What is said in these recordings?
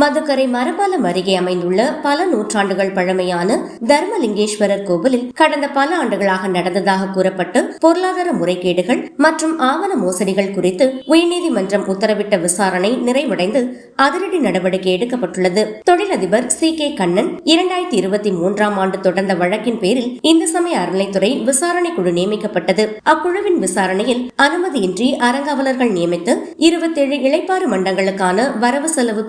மதுக்கரை மரபாலம் அருகே அமைந்துள்ள பல நூற்றாண்டுகள் பழமையான தர்மலிங்கேஸ்வரர் கோவிலில் கடந்த பல ஆண்டுகளாக நடந்ததாக கூறப்பட்டு பொருளாதார முறைகேடுகள் மற்றும் ஆவண மோசடிகள் குறித்து உயர்நீதிமன்றம் உத்தரவிட்ட விசாரணை நிறைவடைந்து அதிரடி நடவடிக்கை எடுக்கப்பட்டுள்ளது. தொழிலதிபர் சி. கே. கண்ணன் இரண்டாயிரத்தி இருபத்தி மூன்றாம் ஆண்டு தொடர்ந்த வழக்கின் பேரில் இந்து சமய அறநிலைத்துறை விசாரணை குழு நியமிக்கப்பட்டது. அக்குழுவின் விசாரணையில் அனுமதியின்றி அறங்காவலர்கள் நியமித்து இருபத்தேழு இளைப்பாறு மண்டங்களுக்கான வரவு செலவு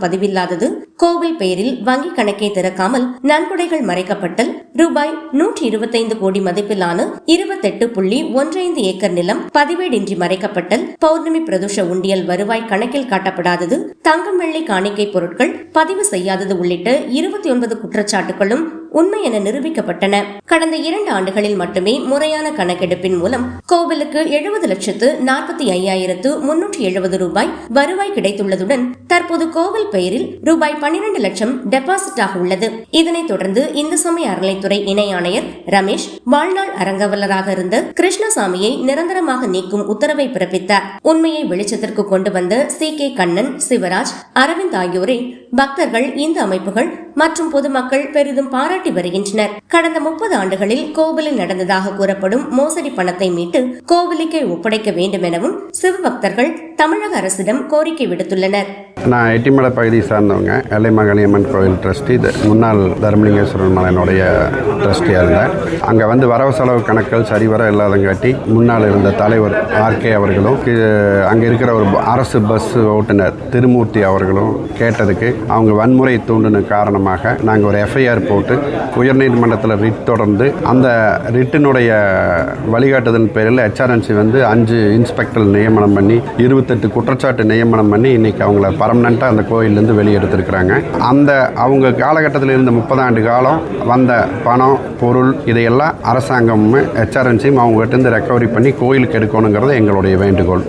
vardı. கோவில் பெயரில் வங்கி கணக்கை திறக்காமல் நன்கொடைகள் மறைக்கப்பட்டல் ரூபாய் நூற்றி இருபத்தைந்து கோடி மதிப்பிலான இருபத்தெட்டு புள்ளி ஒன்றைந்து ஏக்கர் நிலம் பதிவேடின்றி மறைக்கப்பட்டல் பௌர்ணமி பிரதோஷ உண்டியல் வருவாய் கணக்கில் காட்டப்படாதது தங்கம் வெள்ளி காணிக்கை பொருட்கள் பதிவு செய்யாதது உள்ளிட்ட இருபத்தி ஒன்பது குற்றச்சாட்டுகளும் உண்மை என நிரூபிக்கப்பட்டன. கடந்த இரண்டு ஆண்டுகளில் மட்டுமே முறையான கணக்கெடுப்பின் மூலம் கோவிலுக்கு எழுபது லட்சத்து நாற்பத்தி ஐயாயிரத்து முன்னூற்றி எழுபது ரூபாய் வருவாய் கிடைத்துள்ளதுடன் தற்போது கோவில் பெயரில் ரூபாய் பன்னிரண்டு லட்சம் டெபாசிட் ஆக உள்ளது. இதனைத் தொடர்ந்து இந்து சமய அறநிலைத்துறை இணை ஆணையர் ரமேஷ் வாழ்நாள் அரங்கவலராக இருந்த கிருஷ்ணசாமியை நிரந்தரமாக நீக்கும் உத்தரவை பிறப்பித்தார். உண்மையை வெளிச்சத்திற்கு கொண்டு வந்த சி கே கண்ணன் சிவராஜ் அரவிந்த் ஆகியோரை பக்தர்கள் இந்து அமைப்புகள் மற்றும் பொதுமக்கள் பெரிதும் பாராட்டி வருகின்றனர். கடந்த முப்பது ஆண்டுகளில் கோவிலில் நடந்ததாக கூறப்படும் மோசடி பணத்தை மீட்டு கோவிலுக்கே ஒப்படைக்க வேண்டும் எனவும் சிவபக்தர்கள் தமிழக அரசிடம் கோரிக்கை விடுத்துள்ளனர். நான் எட்டிமலை பகுதியை சார்ந்தவங்க எல்லை மகளியம்மன் கோயில் ட்ரஸ்டி முன்னாள் தர்மலிங்கேஸ்வரன் மலையனுடைய ட்ரஸ்டியாக இருந்தேன். அங்கே வந்து வரவு செலவு கணக்குகள் சரிவர இல்லாதங்காட்டி முன்னால் இருந்த தலைவர் ஆர்கே அவர்களும் அங்கே இருக்கிற ஒரு அரசு பஸ் ஓட்டுநர் திருமூர்த்தி அவர்களும் கேட்டதுக்கு அவங்க வன்முறை தூண்டின காரணமாக நாங்கள் ஒரு எஃப்ஐஆர் போட்டு உயர்நீதிமன்றத்தில் ரிட் தொடர்ந்து அந்த ரிட்டினுடைய வழிகாட்டுதல் பேரில் ஹெச்ஆர்என்சி வந்து அஞ்சு இன்ஸ்பெக்டர் நியமனம் பண்ணி இருபத்தெட்டு குற்றச்சாட்டு நியமனம் பண்ணி இன்னைக்கு அவங்கள பர்மனண்ட்டாக அந்த கோயிலேருந்து வெளியெடுத்திருக்கிறாங்க. அந்த அவங்க காலகட்டத்தில் இருந்த முப்பது ஆண்டு காலம் வந்த பணம் பொருள் இதையெல்லாம் அரசாங்கமும் ஹெச்ஆர்என்சியும் அவங்ககிட்ட இருந்து ரெக்கவரி பண்ணி கோயிலுக்கு எடுக்கணுங்கிறது எங்களுடைய வேண்டுகோள்.